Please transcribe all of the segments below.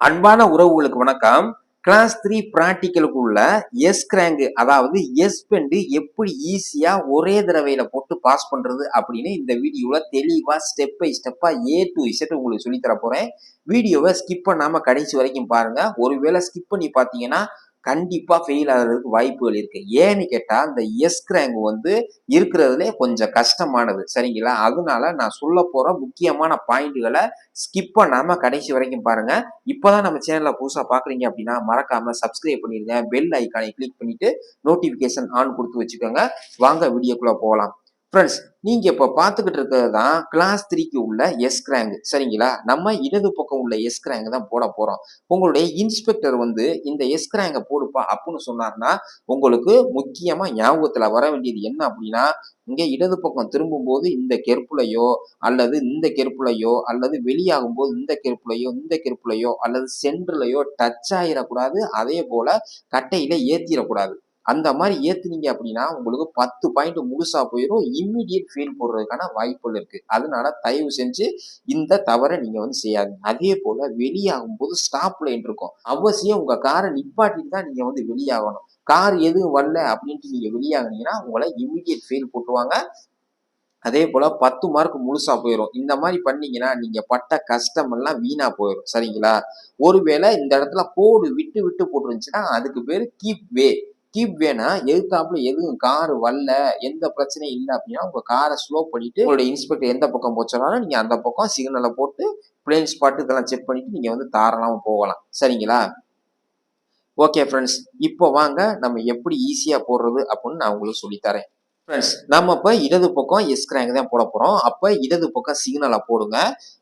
அன்பான உறவுகளுக்கு வணக்கம். கிளாஸ் த்ரீ ப்ராக்டிக்கலுக்குள்ள எஸ் கிராங்கு அதாவது எஸ் பெண்டு எப்படி ஈஸியா ஒரே தடவையில போட்டு பாஸ் பண்றது அப்படின்னு இந்த வீடியோல தெளிவா ஸ்டெப் பை ஸ்டெப்பா ஏ டு இசட் உங்களுக்கு சொல்லி தர போறேன். வீடியோவை ஸ்கிப் பண்ணாம கடைசி வரைக்கும் பாருங்க. ஒருவேளை ஸ்கிப் பண்ணி பார்த்தீங்கன்னா கண்டிப்பாக ஃபெயில் ஆகிறதுக்கு வாய்ப்புகள் இருக்குது ஏன்னு கேட்டால் இந்த எஸ் கிராங்க் வந்து இருக்கிறதுலே கொஞ்சம் கஷ்டமானது. சரிங்களா? அதனால நான் சொல்ல போகிற முக்கியமான பாயிண்ட்டுகளை ஸ்கிப் பண்ணாமல் கடைசி வரைக்கும் பாருங்கள் இப்போ தான் நம்ம சேனலில் புதுசாக பார்க்குறீங்க அப்படின்னா மறக்காமல் சப்ஸ்கிரைப் பண்ணிடுங்க. பெல் ஐக்கானை கிளிக் பண்ணிட்டு நோட்டிஃபிகேஷன் ஆன் கொடுத்து வச்சுக்கோங்க. வாங்க வீடியோக்குள்ளே போகலாம். ஃப்ரெண்ட்ஸ் நீங்க இப்ப பாத்துக்கிட்டு இருக்கிறது தான் கிளாஸ் த்ரீக்கு உள்ள எஸ் கிராங்க் சரிங்களா? நம்ம இடது பக்கம் உள்ள எஸ் கிராங்க் தான் போட போறோம். உங்களுடைய இன்ஸ்பெக்டர் வந்து இந்த எஸ் கிராங்க போடுப்பா அப்படின்னு சொன்னார்னா உங்களுக்கு முக்கியமா ஞாபகத்துல வர வேண்டியது என்ன அப்படின்னா இங்க இடது பக்கம் திரும்பும் போது இந்த கெருப்புலையோ அல்லது இந்த கெருப்புலையோ அல்லது வெளியாகும் போது இந்த கெருப்புலையோ இந்த கெருப்புலையோ அல்லது சென்டர்லையோ டச் ஆயிடக்கூடாது அதே போல கட்டையில ஏத்திடக்கூடாது அந்த மாதிரி ஏத்துனீங்க அப்படின்னா உங்களுக்கு பத்து பாயிண்ட் முழுசா போயிடும் இம்மிடியட் ஃபீல் போடுறதுக்கான வாய்ப்புகள் இருக்கு. அதனால தயவு செஞ்சு இந்த தவறை நீங்க வந்து செய்யாதீங்க. அதே போல வெளியாகும் போது ஸ்டாப் லைன் இருக்கும். அவசியம் உங்க காரை நிப்பாட்டிட்டு தான் நீங்க வந்து வெளியாகணும். கார் எதுவும் வரல அப்படின்ட்டு நீங்க வெளியாகினீங்கன்னா உங்களை இம்மிடியட் ஃபெயில் போட்டுருவாங்க. அதே போல பத்து மார்க் முழுசா போயிடும் இந்த மாதிரி பண்ணீங்கன்னா நீங்க பட்ட கஷ்டம் எல்லாம் வீணா போயிடும் சரிங்களா? ஒருவேளை இந்த இடத்துல கோடு விட்டு விட்டு போட்டுருந்துச்சுன்னா அதுக்கு பேர் கீப் வே கீப் வேணா எதிர்த்தாப்புல எதுவும் கார் வரல எந்த பிரச்சனையும் இல்லை அப்படின்னா உங்க காரை ஸ்லோ பண்ணிட்டு உங்களோட இன்ஸ்பெக்டர் எந்த பக்கம் போச்சாலும் நீங்க அந்த பக்கம் சிக்னலை போட்டு பிளேன் ஸ்பாட்டு இதெல்லாம் செக் பண்ணிட்டு நீங்க வந்து தாராளமாக போகலாம். சரிங்களா? ஓகே ஃப்ரெண்ட்ஸ் இப்போ வாங்க நம்ம எப்படி ஈஸியாக போடுறது அப்படின்னு நான் உங்களுக்கு சொல்லித்தரேன். ஃப்ரெண்ட்ஸ் நம்ம இப்போ இடது பக்கம் எஸ் கிராங்க் தான் போட போகிறோம் அப்போ இடது பக்கம் சிக்னலை போடுங்க.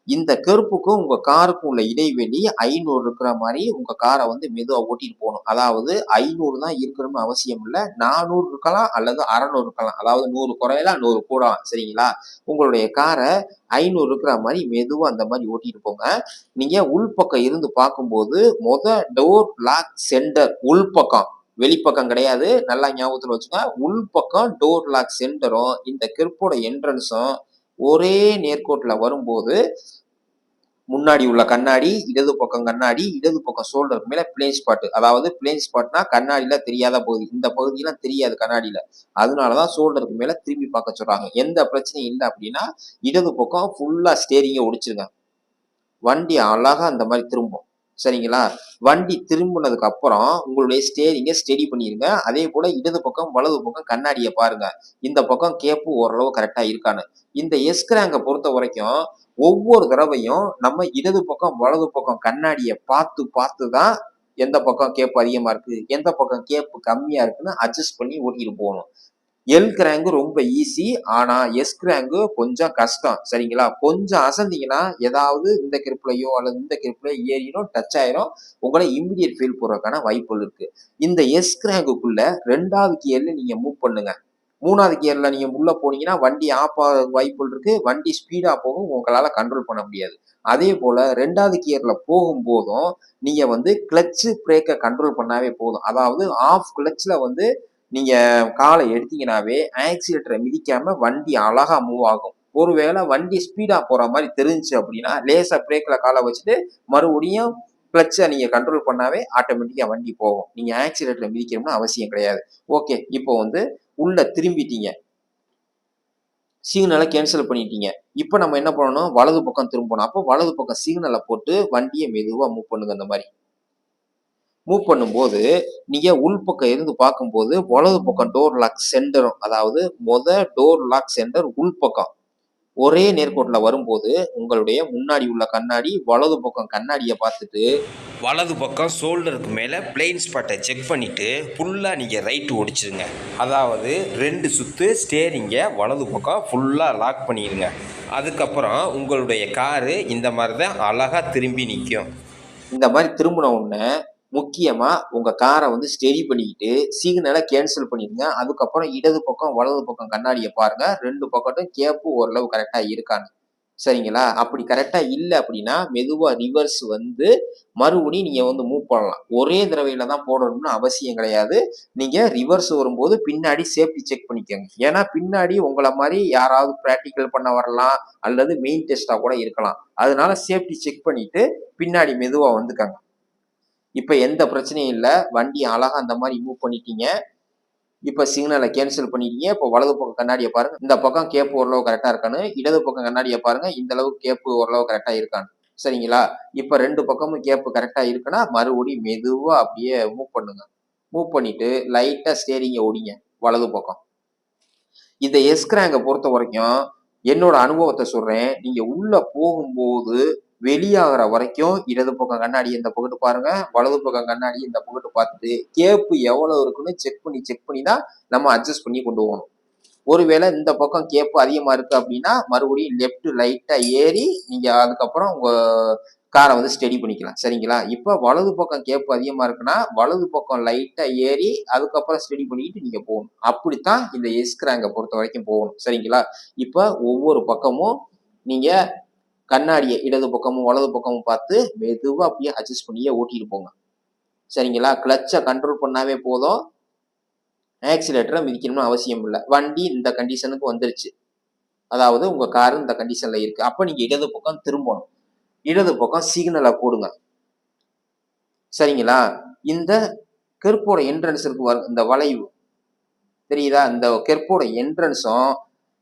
இந்த கருப்புக்கும் உங்கள் காருக்கும் உள்ள இடைவெளி ஐநூறு இருக்கிற மாதிரி உங்கள் காரை வந்து மெதுவாக ஓட்டிட்டு போகணும். அதாவது ஐநூறு தான் இருக்கணும்னு அவசியம் இல்லை. நானூறு இருக்கலாம் அல்லது அறநூறு இருக்கலாம். அதாவது நூறு குறையலாம் நூறு கூடலாம். சரிங்களா? உங்களுடைய காரை ஐநூறு இருக்கிற மாதிரி மெதுவாக அந்த மாதிரி ஓட்டிட்டு போங்க. நீங்கள் உள்பக்கம் இருந்து பார்க்கும்போது மொத டோர் லாக் சென்டர் உள்பக்கம். வெளிப்பக்கம் கிடையாது. நல்லா ஞாபகத்தில் வச்சுங்க உள்பக்கம் டோர் லாக் சென்டரும் இந்த கிருப்போட என்ட்ரன்ஸும் ஒரே நேர்கோட்டில் வரும்போது முன்னாடி உள்ள கண்ணாடி இடது பக்கம் கண்ணாடி இடது பக்கம் ஷோல்டர் மேல பிளேன் ஸ்பாட் அதாவது பிளேன் ஸ்பாட்னா கண்ணாடியில தெரியாத பகுதி. இந்த பகுதியெல்லாம் தெரியாது கண்ணாடியில. அதனாலதான் ஷோல்டருக்கு மேல திரும்பி பார்க்க சொல்றாங்க. எந்த பிரச்சனையும் இல்லை அப்படின்னா இடது பக்கம் ஃபுல்லா ஸ்டேரிங்க ஒடிச்சிருங்க. வண்டி அழகா அந்த மாதிரி திரும்பும். சரிங்களா? வண்டி திரும்பினதுக்கு அப்புறம் உங்களுடைய ஸ்டேரிங்கை ஸ்டெடி பண்ணிருங்க. அதே போல இடது பக்கம் வலது பக்கம் கண்ணாடியை பாருங்க. இந்த பக்கம் கேப்பு ஓரளவு கரெக்டா இருக்கான்னு. இந்த எஸ்கிராங்கை பொறுத்த வரைக்கும் ஒவ்வொரு தடவையும் நம்ம இடது பக்கம் வலது பக்கம் கண்ணாடியை பார்த்து பார்த்து தான் எந்த பக்கம் கேப்பு அதிகமா இருக்கு எந்த பக்கம் கேப்பு கம்மியா இருக்குன்னு அட்ஜஸ்ட் பண்ணி ஓட்டிட்டு போகணும். எல் கிராங்கு ரொம்ப ஈஸி ஆனா எஸ் கிராங்கு கொஞ்சம் கஷ்டம். சரிங்களா? கொஞ்சம் அசந்திங்கன்னா ஏதாவது இந்த கிருப்புலையோ அல்லது இந்த கிருப்புலையோ ஏறிடும் டச் ஆயிரும். உங்களை இம்மிடியட் ஃபீல் போடுறதுக்கான வாய்ப்புகள் இருக்கு. இந்த எஸ் கிராங்குக்குள்ள ரெண்டாவது கியர்ல நீங்க மூவ் பண்ணுங்க. மூணாவது கியர்ல நீங்க உள்ள போனீங்கன்னா வண்டி ஆஃப் ஆக வாய்ப்புகள் இருக்கு. வண்டி ஸ்பீடா போகும் உங்களால கண்ட்ரோல் பண்ண முடியாது. அதே போல ரெண்டாவது கியர்ல போகும்போதும் நீங்க வந்து கிளச்சு பிரேக்கை கண்ட்ரோல் பண்ணாவே போதும். அதாவது ஆஃப் கிளச்ல வந்து நீங்கள் காலை எடுத்தீங்கன்னாவே ஆக்சிலேட்டரை மிதிக்காமல் வண்டி அழகாக மூவ் ஆகும். ஒருவேளை வண்டி ஸ்பீடாக போகிற மாதிரி தெரிஞ்சு அப்படின்னா லேசாக பிரேக்கில் காலை வச்சுட்டு மறுபடியும் கிளச்சை நீங்கள் கண்ட்ரோல் பண்ணாவே ஆட்டோமேட்டிக்காக வண்டி போகும். நீங்கள் ஆக்சிலேட்டரை மிதிக்கணும்னு அவசியம் கிடையாது. ஓகே இப்போ வந்து உள்ளே திரும்பிட்டீங்க. சிக்னலை கேன்சல் பண்ணிட்டீங்க. இப்போ நம்ம என்ன பண்ணணும்? வலது பக்கம் திரும்பணும். அப்போ வலது பக்கம் சிக்னலை போட்டு வண்டியை மெதுவாக மூவ் பண்ணுங்க அந்த மாதிரி. மூவ் பண்ணும்போது நீங்கள் உள்பக்கம் இருந்து பார்க்கும்போது வலது பக்கம் டோர் லாக் சென்டரும் அதாவது மொத டோர் லாக் சென்டர் உள்பக்கம் ஒரே நேர்கோட்டில் வரும்போது உங்களுடைய முன்னாடி உள்ள கண்ணாடி வலது பக்கம் கண்ணாடியை பார்த்துட்டு வலது பக்கம் ஷோல்டருக்கு மேலே பிளெயின் ஸ்பாட்டை செக் பண்ணிவிட்டு ஃபுல்லாக நீங்கள் ரைட்டு ஒடிச்சிருங்க. அதாவது ரெண்டு சுற்று ஸ்டேரிங்கை வலது பக்கம் ஃபுல்லாக லாக் பண்ணிடுங்க. அதுக்கப்புறம் உங்களுடைய காரு இந்த மாதிரி தான் அழகாக திரும்பி நிற்கும் இந்த மாதிரி திரும்பின உடனே முக்கியமாக உங்கள் காரை வந்து ஸ்டெடி பண்ணிக்கிட்டு சிக்னலை கேன்சல் பண்ணிடுங்க. அதுக்கப்புறம் இடது பக்கம் வலது பக்கம் கண்ணாடியை பாருங்கள் ரெண்டு பக்கட்டும் கேப்பு ஓரளவு கரெக்டாக இருக்கான்னு சரிங்களா? அப்படி கரெக்டாக இல்லை அப்படின்னா மெதுவாக ரிவர்ஸ் வந்து மறுபடியும் நீங்கள் வந்து மூவ் பண்ணலாம். ஒரே தடவையில் தான் போடணும்னு அவசியம் கிடையாது. நீங்கள் ரிவர்ஸ் வரும்போது பின்னாடி சேஃப்டி செக் பண்ணிக்கோங்க. ஏன்னா பின்னாடி உங்களை மாதிரி யாராவது ப்ராக்டிக்கல் பண்ண வரலாம் அல்லது மெயின் டெஸ்ட்டாக கூட இருக்கலாம். அதனால சேஃப்டி செக் பண்ணிவிட்டு பின்னாடி மெதுவாக வந்துக்காங்க. இப்போ எந்த பிரச்சனையும் இல்லை. வண்டி அழகாக அந்த மாதிரி மூவ் பண்ணிட்டீங்க. இப்போ சிக்னலை கேன்சல் பண்ணிட்டீங்க. இப்போ வலது பக்கம் கண்ணாடியை பாருங்க. இந்த பக்கம் கேப்பு ஓரளவு கரெக்டாக இருக்கான்னு. இடது பக்கம் கண்ணாடியை பாருங்க. இந்த அளவு கேப்பு ஓரளவு கரெக்டாக இருக்கான்னு. சரிங்களா? இப்போ ரெண்டு பக்கமும் கேப்பு கரெக்டாக இருக்குன்னா மறுபடியும் மெதுவாக அப்படியே மூவ் பண்ணுங்க. மூவ் பண்ணிட்டு லைட்டாக ஸ்டேரிங்கை ஓடிங்க. வலது பக்கம். இந்த எஸ்கிராங்கை பொறுத்த வரைக்கும் என்னோட அனுபவத்தை சொல்கிறேன் நீங்கள் உள்ளே போகும்போது வெளியாகிற வரைக்கும் இடது பக்கம் கண்ணாடி இந்த பக்கத்து பாருங்க வலது பக்கம் கண்ணாடி இந்த பக்கத்து பார்த்துட்டு கேப்பு எவ்வளவு இருக்குன்னு செக் பண்ணி செக் பண்ணி தான் நம்ம அட்ஜஸ்ட் பண்ணி கொண்டு போகணும். ஒருவேளை இந்த பக்கம் கேப்பு அதிகமா இருக்கு அப்படின்னா மறுபடியும் லெஃப்ட் லைட்டா ஏறி நீங்க அதுக்கப்புறம் உங்க காரை வந்து ஸ்டெடி பண்ணிக்கலாம். சரிங்களா? இப்போ வலது பக்கம் கேப்பு அதிகமா இருக்குன்னா வலது பக்கம் லைட்டா ஏறி அதுக்கப்புறம் ஸ்டெடி பண்ணிட்டு நீங்க போகணும். அப்படித்தான் இந்த எஸ்கிராங்கை பொறுத்த வரைக்கும் போகணும். சரிங்களா? இப்போ ஒவ்வொரு பக்கமும் நீங்க கண்ணாடியை இடது பக்கமும் வலது பக்கமும் பார்த்து மெதுவாக அப்படியே அட்ஜஸ்ட் பண்ணியே ஓட்டிட்டு போங்க. சரிங்களா? கிளச்சை கண்ட்ரோல் பண்ணாவே போதும். ஆக்சிலேட்டரை மிதிக்கணும்னு அவசியம் இல்லை. வண்டி இந்த கண்டிஷனுக்கு வந்துருச்சு. அதாவது உங்க கார் இந்த கண்டிஷன்ல இருக்கு. அப்போ நீங்க இடது பக்கம் திரும்பணும். இடது பக்கம் சிக்னலை போடுங்க. சரிங்களா? இந்த கெருப்போட என்ட்ரன்ஸ் இருக்கு இந்த வளைவு. தெரியுதா? இந்த கெருப்போட என்ட்ரன்ஸும்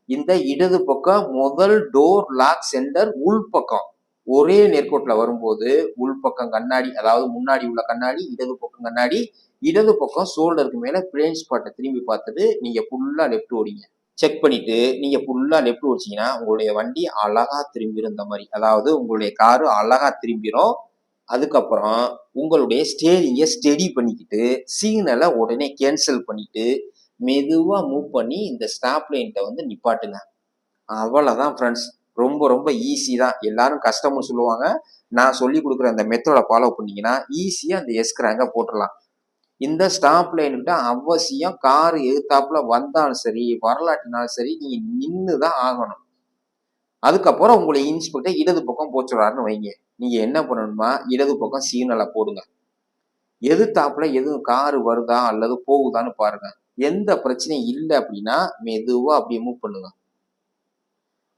இந்த இடது பக்கம் முதல் டோர் லாக் சென்டர் உள்பக்கம் ஒரே நேர்கோட்டில் வரும்போது உள் பக்கம் கண்ணாடி அதாவது முன்னாடி உள்ள கண்ணாடி இடது பக்கம் கண்ணாடி இடது பக்கம் ஷோல்டருக்கு மேலே பிளேன் ஸ்பாட்டை திரும்பி பார்த்துட்டு நீங்கள் ஃபுல்லாக லெஃப்ட் ஓடிங்க. செக் பண்ணிட்டு நீங்கள் ஃபுல்லாக லெஃப்ட் ஓடிச்சிங்கன்னா உங்களுடைய வண்டி அழகாக திரும்பிடும் இந்த மாதிரி அதாவது உங்களுடைய காரு அழகாக திரும்பிடும் அதுக்கப்புறம் உங்களுடைய ஸ்டேரிங்கை ஸ்டெடி பண்ணிக்கிட்டு சிக்னலை உடனே கேன்சல் பண்ணிட்டு மெதுவாக மூவ் பண்ணி இந்த ஸ்டாப் லைன்கிட்ட வந்து நிப்பாட்டுங்க அவ்வளோதான் ஃப்ரெண்ட்ஸ் ரொம்ப ரொம்ப ஈஸி தான். எல்லாரும் கஷ்டமும் சொல்லுவாங்க நான் சொல்லி கொடுக்குற அந்த மெத்தடை ஃபாலோ பண்ணீங்கன்னா ஈஸியாக அந்த எஸ்கிராங்க போட்டுடலாம். இந்த ஸ்டாப் லைன்கிட்ட அவசியம் கார் எதிர்த்தாப்புல வந்தாலும் சரி வரலாற்றினாலும் சரி நீங்கள் நின்று தான் ஆகணும். அதுக்கப்புறம் உங்களை இன்ஸ்பெக்டர் இடது பக்கம் போச்சுடாருன்னு வைங்க. நீங்கள் என்ன பண்ணணுமா இடது பக்கம் சிக்னலை போடுங்க. எதிர்த்தாப்புல எதுவும் காரு வருதா அல்லது போகுதான்னு பாருங்க. எந்த பிரச்சனையும் இல்லை அப்படின்னா மெதுவாக அப்படியே மூவ் பண்ணுங்க.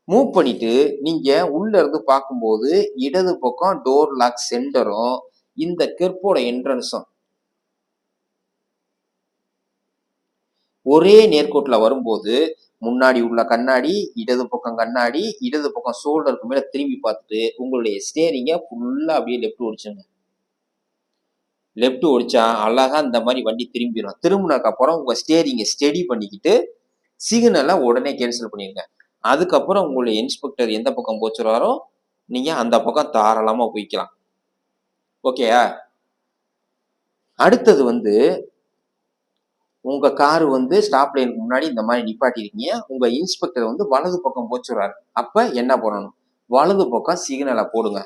மூவ் பண்ணிட்டு நீங்க உள்ள இருந்து பார்க்கும்போது இடது பக்கம் டோர் லாக் சென்டரும் இந்த கெர்ப்போட என்ட்ரன்ஸும் ஒரே நேர்கோட்டில் வரும்போது முன்னாடி உள்ள கண்ணாடி இடது பக்கம் கண்ணாடி இடது பக்கம் ஷோல்டருக்கு மேலே திரும்பி பார்த்துட்டு உங்களுடைய ஸ்டேரிங்கை ஃபுல்லாக அப்படியே லெஃப்ட் ஒடிச்சுங்க லெஃப்ட் ஒடிச்சா அழகாக இந்த மாதிரி வண்டி திரும்பிடும் திரும்பினதுக்கு அப்புறம் ஸ்டேரிங்கை ஸ்டெடி பண்ணிக்கிட்டு சிக்னலை உடனே கேன்சல் பண்ணிடுங்க அதுக்கப்புறம் உங்களுடைய இன்ஸ்பெக்டர் எந்த பக்கம் போச்சுறாரோ நீங்கள் அந்த பக்கம் தாராளமாக போய்க்கலாம். ஓகேயா அடுத்தது வந்து உங்கள் கார் வந்து ஸ்டாப் லைனுக்கு முன்னாடி இந்த மாதிரி நிப்பாட்டிருக்கீங்க. உங்கள் இன்ஸ்பெக்டர் வந்து வலது பக்கம் போச்சுறாரு அப்போ என்ன பண்ணணும்? வலது பக்கம் சிக்னலை போடுங்க.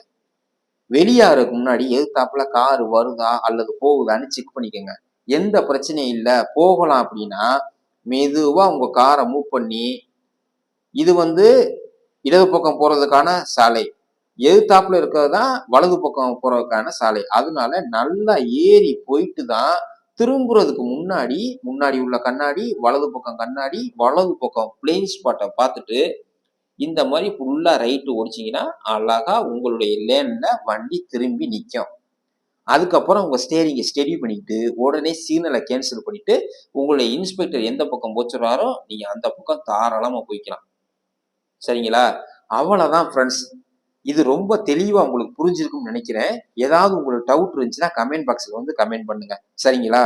வெளியாகிறதுக்கு முன்னாடி எதிர்த்தாப்புல கார் வருதா அல்லது போகுதான்னு செக் பண்ணிக்கோங்க. எந்த பிரச்சனையும் இல்லை. போகலாம் அப்படின்னா மெதுவாக உங்க காரை மூவ் பண்ணி இது வந்து இடது பக்கம் போறதுக்கான சாலை. எதிர்த்தாப்புல இருக்கிறது தான் வலது பக்கம் போறதுக்கான சாலை. அதனால நல்லா ஏறி போயிட்டு தான் திரும்புறதுக்கு முன்னாடி முன்னாடி உள்ள கண்ணாடி வலது பக்கம் கண்ணாடி வலது பக்கம் பிளெயின் ஸ்பாட்டை பார்த்துட்டு இந்த மாதிரி ஃபுல்லாக ரைட்டு ஓடிச்சிங்கன்னா அழகா உங்களுடைய லேனில் வண்டி திரும்பி நிற்கும் அதுக்கப்புறம் உங்கள் ஸ்டேரிங்கை ஸ்டெடி பண்ணிட்டு உடனே சிக்னலை கேன்சல் பண்ணிட்டு உங்களுடைய இன்ஸ்பெக்டர் எந்த பக்கம் போச்சுறாரோ நீங்கள் அந்த பக்கம் தாராளமாக போய்க்கலாம். சரிங்களா? அவ்வளோதான் ஃப்ரெண்ட்ஸ் இது ரொம்ப தெளிவாக உங்களுக்கு புரிஞ்சிருக்கும்னு நினைக்கிறேன். ஏதாவது உங்களுக்கு டவுட் இருந்துச்சுன்னா கமெண்ட் பாக்ஸில் வந்து கமெண்ட் பண்ணுங்க. சரிங்களா?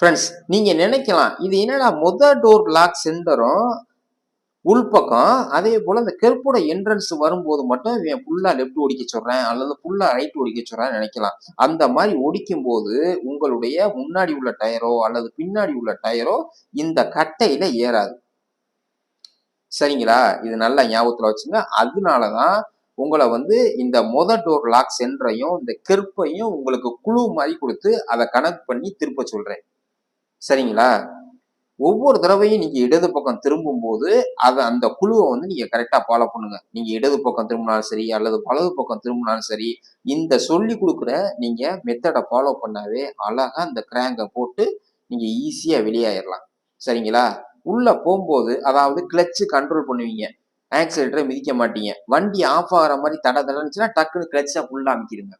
ஃப்ரெண்ட்ஸ் நீங்கள் நினைக்கலாம் இது என்னடா முதல் டோர் லாக் சென்டரும் உள்பக்கம் அதே போல இந்த கெல்போட என்ட்ரன்ஸ் வரும்போது மட்டும் இவன் ஃபுல்லா லெஃப்ட் ஒடிக்க சொல்றேன் அல்லது ஃபுல்லா ரைட் ஒடிக்க சொல்றேன்னு நினைக்கலாம். அந்த மாதிரி ஒடிக்கும் போது உங்களுடைய முன்னாடி உள்ள டயரோ அல்லது பின்னாடி உள்ள டயரோ இந்த கட்டையில ஏறாது. சரிங்களா? இது நல்லா ஞாபகத்துல வச்சுங்க. அதனாலதான் உங்களை வந்து இந்த மொத டோர் லாக் சென்டரையும் இந்த கெருப்பையும் உங்களுக்கு குழு மாதிரி கொடுத்து அதை கனெக்ட் பண்ணி திருப்ப சொல்றேன். சரிங்களா? ஒவ்வொரு தடவையும் நீங்க இடது பக்கம் திரும்பும் போது அதை அந்த குழுவை வந்து நீங்க கரெக்டா ஃபாலோ பண்ணுங்க. நீங்க இடது பக்கம் திரும்பினாலும் சரி அல்லது வலது பக்கம் திரும்பினாலும் சரி இந்த சொல்லி கொடுக்குற நீங்க மெத்தடை ஃபாலோ பண்ணாவே அழகா அந்த கிராங்கை போட்டு நீங்க ஈஸியா வெளியாயிடலாம் சரிங்களா? உள்ள போகும்போது அதாவது கிளச்சு கண்ட்ரோல் பண்ணுவீங்க. ஆக்சிலேட்டரை மிதிக்க மாட்டீங்க. வண்டி ஆஃப் ஆகிற மாதிரி தட தடச்சுன்னா டக்குன்னு கிளச்சா ஃபுல்லாக அமைக்கிடுங்க.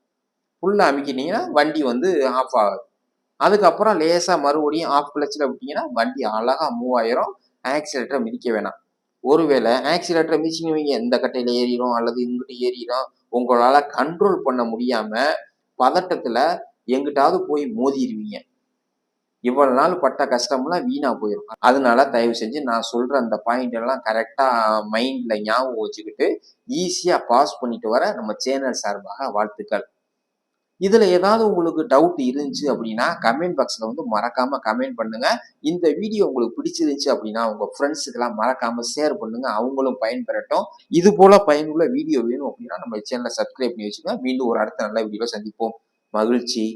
ஃபுல்லாக அமுக்கிட்டீங்கன்னா வண்டி வந்து ஆஃப் ஆகாது. அதுக்கப்புறம் லேசாக மறுபடியும் ஆஃப் கிளச்சில் விட்டிங்கன்னா வண்டி அழகாக மூவ் ஆயிரும். ஆக்சிலேட்டரை மிதிக்க வேணாம். ஒருவேளை ஆக்சிலேட்டரை மிதிச்சிங்க வைங்க இந்த கட்டையில் ஏறிடும் அல்லது இங்கிட்டு ஏறிடும் உங்களால் கண்ட்ரோல் பண்ண முடியாமல் பதட்டத்தில் எங்கிட்டாவது போய் மோதிடுவீங்க. இவ்வளவு நாள் பட்ட கஷ்டம்லாம் வீணா போயிடும் அதனால தயவு செஞ்சு நான் சொல்ற அந்த பாயிண்ட் எல்லாம் கரெக்டா மைண்ட்ல ஞாபகம் வச்சுக்கிட்டு ஈஸியா பாஸ் பண்ணிட்டு வர நம்ம சேனல் சார்பாக வாழ்த்துக்கள். இதில் ஏதாவது உங்களுக்கு டவுட் இருந்துச்சு அப்படின்னா கமெண்ட் பாக்ஸில் வந்து மறக்காமல் கமெண்ட் பண்ணுங்க. இந்த வீடியோ உங்களுக்கு பிடிச்சிருந்துச்சு அப்படின்னா உங்கள் ஃப்ரெண்ட்ஸுக்கெல்லாம் மறக்காமல் ஷேர் பண்ணுங்கள் அவங்களும் பயன்பெறட்டும். இது போல் பயனுள்ள வீடியோ வேணும் அப்படின்னா நம்ம சேனலை சப்ஸ்கிரைப் பண்ணி வச்சுக்கோங்க. மீண்டும் ஒரு அடுத்த நல்ல வீடியோவை சந்திப்போம். மகிழ்ச்சி.